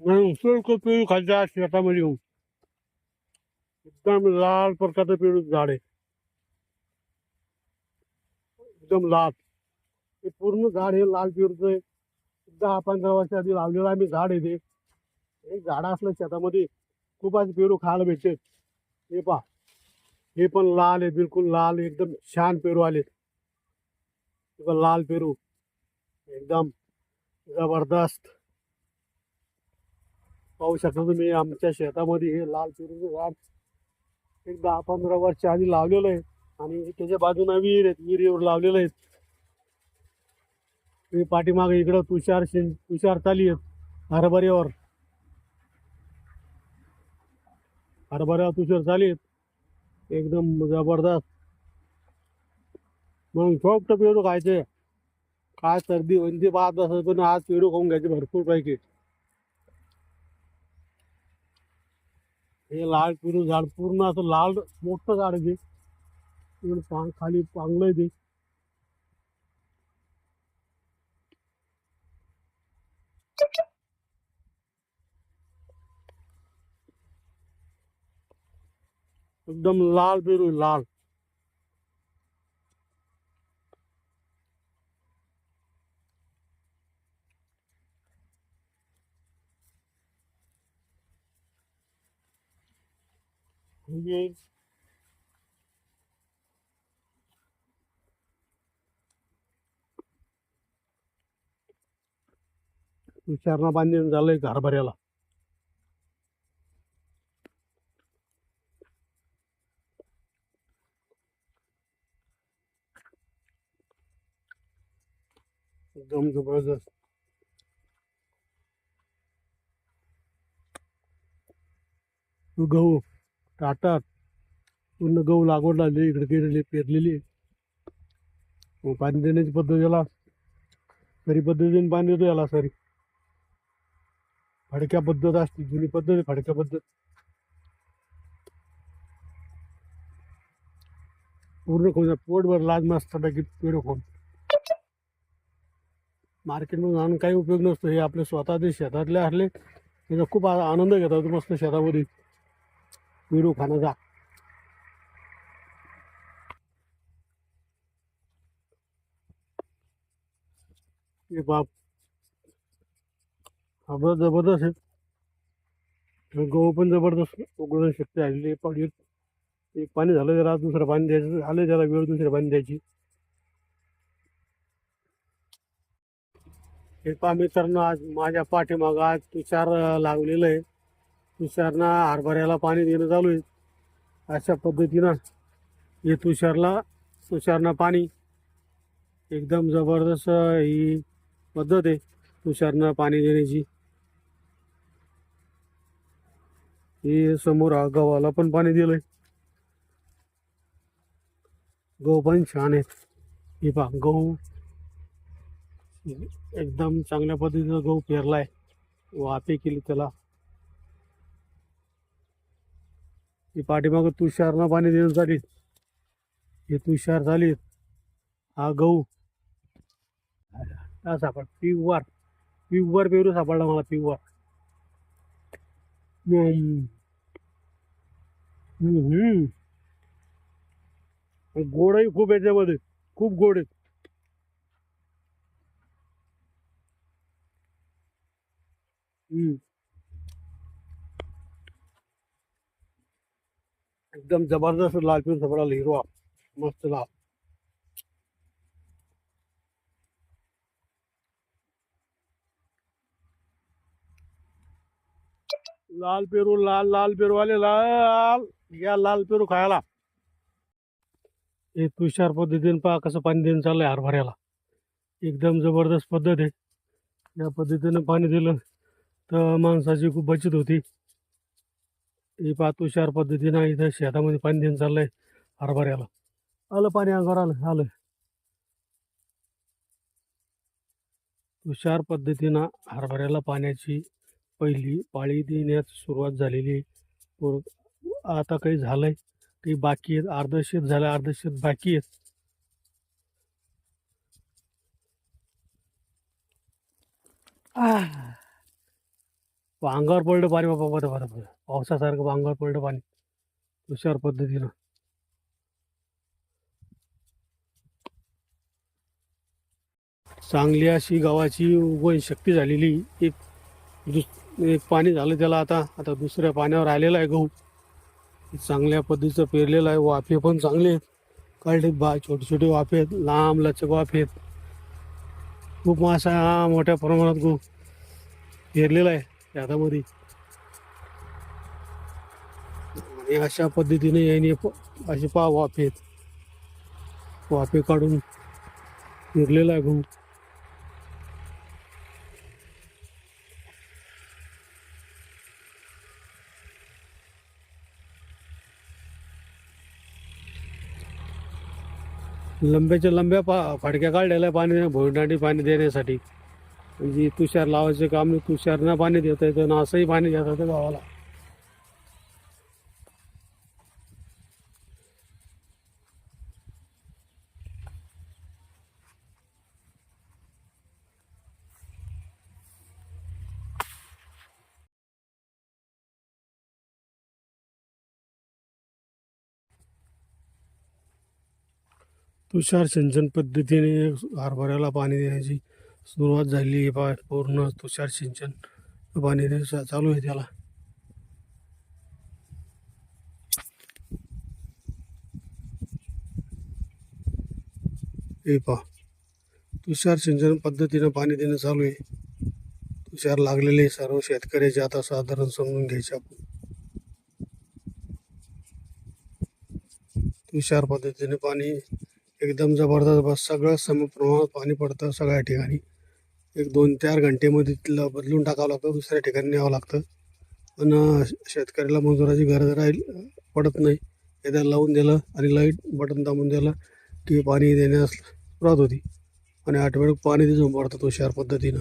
म्हणून पिळू खालच्या शेतामध्ये येऊन एकदम लाल प्रकारचं पेरू झाड आहे एकदम लाल हे पूर्ण झाड हे लाल पेरूचं आहे दहा पंधरा वर्ष आधी लावलेलं आम्ही झाड आहे ते एक झाड असलं शेतामध्ये खूप पेरू खायला भेटते हे पहा हे पण लाल आहे बिलकुल लाल एकदम छान पेरू आले. लाल पेरू. एकदम जबरदस्त. पाहू शकता तुम्ही आमच्या शेतामध्ये हे लाल चिरूचं झाड एक दहा पंधरा वर्ष आधी लावलेलं आहे आणि त्याच्या बाजूला विहीर आहेत विहिरीवर लावलेलं आहेत. हे पाठीमागे इकडं तुषार शिं तुषार चाली आहेत हरभऱ्यावर. हरभऱ्यावर तुषार चाली आहेत. एकदम जबरदस्त. मग सोपट पेरू खायचे. काय सर्दी वंदी बाद असं पण आज पेरू खाऊन घ्यायचे भरपूर पैकी. हे लाल पिरू झाड पूर्ण असं लाल मोठं झाड आहे ते पांग खाली पांगलं ते. एकदम लाल पेरू लाल. म्हणजे विचारणा बांधून झालंय हरभऱ्याला एकदम जबरदस्त. गहू टाटात पूर्ण गहू लागवड लागली इकडे केलेली पेरलेली. पाणी देण्याची पद्धत याला सरी पद्धतीने पाणी देतो याला सरी. फडक्या पद्धत असते जुनी पद्धत आहे फडक्या पद्धत. पूर्ण कोण पोटभर लाज मस्त पैकी पेड कोण मार्केटमधून आणून काही उपयोग नसतो हे आपले स्वतःचे शेतातले असले त्याचा खूप आनंद घेतात मस्त शेतामध्ये. पेरू खाण्याचा हे बाप. हा जबरदस्त आहे. गहू पण जबरदस्त. उघडून शक्ती आलेली पाणी. एक पाणी झालं जरा दुसरं पाणी द्यायचं. आलं त्याला वेळ दुसरं पाणी द्यायची. हे पहा मित्रांनो आज माझ्या पाठीमागं आज तुषार अं, लागलेलं आहे. तुषारना हरभऱ्याला पाणी देणं चालू आहे. अशा पद्धतीनं हे तुषारला तुषारना पाणी. एकदम जबरदस्त ही पद्धत आहे तुषारनं पाणी देण्याची. हे समोर गव्हाला पण पाणी दिलंय. गहू पण छान आहेत. हे पहा गहू. एकदम चांगल्या पद्धतीचा गहू पेरलाय. वाफे केली त्याला. ही पाठीमागं तुषारनं पाणी देण्यासाठी. हे तुषार झाली हा गहू. हा सापड पिव्वार. पिव्वार पेरू सापडला मला पिव्वार. गोडही खूप याच्यामध्ये खूप गोड आहे. एकदम जबरदस्त लाल पेरू सापडाला हिरवा मस्त लाल. लाल पेरू लाल लाल पेरू आले लाल. या लाल पेरू खायला. हे तुषार पद्धतीने पहा कसं पाणी देणं चाललंय हरभऱ्याला. एकदम जबरदस्त पद्धत आहे. या पद्धतीनं पाणी दिलं तर माणसाची खूप बचत होती. ही पहा तुषार पद्धतीनं इथं शेतामध्ये पाणी देऊन चाललंय हरभऱ्याला. आलं पाणी अंगावर आलं आलं. तुषार पद्धतीनं हरभऱ्याला पाण्याची पहिली पाळी देण्यास सुरुवात झालेली आता काही झालंय काही बाकी आहेत अर्धशेत झालं अर्धशेत बाकी आहेत. Ah. अंगावर पडलं पाणी बाबा बरं बरं बरं पावसासारखं अंगावर पडलं पाणी. हुशार पद्धतीनं. चांगली अशी गव्हाची उगवण शक्ती झालेली. एक दुस एक पाणी झालं त्याला आता. आता दुसऱ्या पाण्यावर आलेला आहे गहू. चांगल्या पद्धतीचं पेरलेलं आहे. वाफे पण चांगले आहेत. कळले बा छोटे छोटे वाफे आहेत. लांब लचक वाफे आहेत. खूप मासा मोठ्या प्रमाणात गहू पेरलेला आहे. यादामध्ये. आणि अशा पद्धतीने याने असे पा वाफे वाफे काढून पेरलेला आहे गहू लंब्याच्या लंब्या पा फाडक्या काढलेल्या पाणी भोईदांडी पाणी देण्यासाठी. म्हणजे तुषार लावायचं काम नाही तुषारनं पाणी देता येतं ना असंही पाणी देता येतं गावाला. तुषार सिंचन पद्धतीने हरभऱ्याला पाणी देण्याची सुरुवात झाली आहे पा पूर्ण तुषार सिंचन पाणी चालू आहे त्याला. हे पा तुषार सिंचन पद्धतीनं पाणी देणं चालू आहे. तुषार लागलेले सर्व शेतकऱ्याचे आता साधारण समजून घ्यायचे आपण. तुषार पद्धतीने पाणी एकदम जबरदस्त बस सगळं सम प्रमाणात पाणी पडतं सगळ्या ठिकाणी. एक दोन चार घंटेमध्ये तिला बदलून टाकावं लागतं दुसऱ्या ठिकाणी न्यावं लागतं. पण शेतकऱ्याला मजुराची गरज राहील पडत नाही. एकदा लावून दिलं आणि लाइट बटन दाबून दिलं की पाणी देण्यास राहत होती. आणि आठवड्यात पाणी तिथून पडतं तो शार पद्धतीनं.